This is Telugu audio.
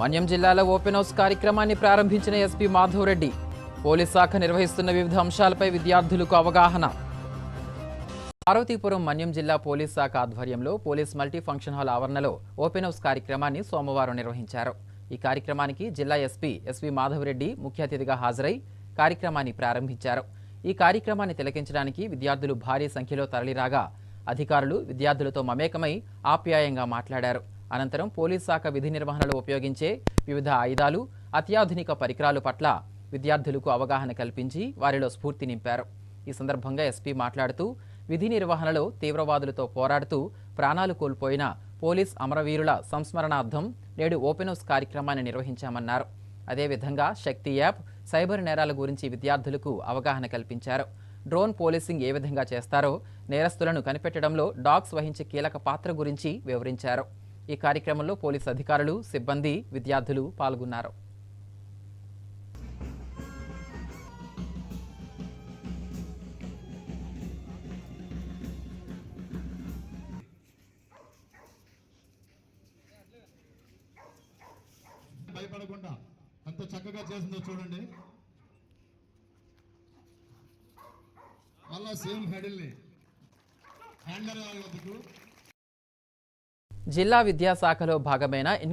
మన్యం జిల్లాలో ఓపెన్ హౌస్ కార్యక్రమాన్ని ప్రారంభించిన ఎస్పీ మాధవరెడ్డి పోలీస్ శాఖ నిర్వహిస్తున్న వివిధ అంశాలపై విద్యార్థులకు అవగాహన. పార్వతీపురం మన్యం జిల్లా పోలీస్ శాఖ ఆధ్వర్యంలో పోలీస్ మల్టీ ఫంక్షన్ హాల్ ఆవరణలో ఓపెన్ హౌస్ కార్యక్రమాన్ని సోమవారం నిర్వహించారు. ఈ కార్యక్రమానికి జిల్లా ఎస్పీ ఎస్వి మాధవరెడ్డి ముఖ్య అతిథిగా హాజరై కార్యక్రమాన్ని ప్రారంభించారు. ఈ కార్యక్రమాన్ని తిలకించడానికి విద్యార్థులు భారీ సంఖ్యలో తరలిరాగా అధికారులు విద్యార్థులతో మమేకమై ఆప్యాయంగా మాట్లాడారు. అనంతరం పోలీస్ శాఖ విధి నిర్వహణలో ఉపయోగించే వివిధ ఆయుధాలు అత్యాధునిక పరికరాలు పట్ల విద్యార్థులకు అవగాహన కల్పించి వారిలో స్ఫూర్తి నింపారు. ఈ సందర్భంగా ఎస్పీ మాట్లాడుతూ విధి నిర్వహణలో తీవ్రవాదులతో పోరాడుతూ ప్రాణాలు కోల్పోయిన పోలీస్ అమరవీరుల సంస్మరణార్థం నేడు ఓపెన్ హౌస్ కార్యక్రమాన్ని నిర్వహించామన్నారు. అదేవిధంగా శక్తి యాప్ సైబర్ నేరాల గురించి విద్యార్థులకు అవగాహన కల్పించారు. డ్రోన్ పోలీసింగ్ ఏ విధంగా చేస్తారో నేరస్తులను కనిపెట్టడంలో డాగ్స్ వహించే కీలక పాత్ర గురించి వివరించారు. ఈ కార్యక్రమంలో పోలీసు అధికారులు సిబ్బంది విద్యార్థులు పాల్గొన్నారు. భయపడకుండా ఎంత చక్కగా చేసిందో చూడండి. మళ్ళా సేమ్ హెడిల్ని హ్యాండర్ వద్దకు జిల్లా విద్యాశాఖలో భాగమైన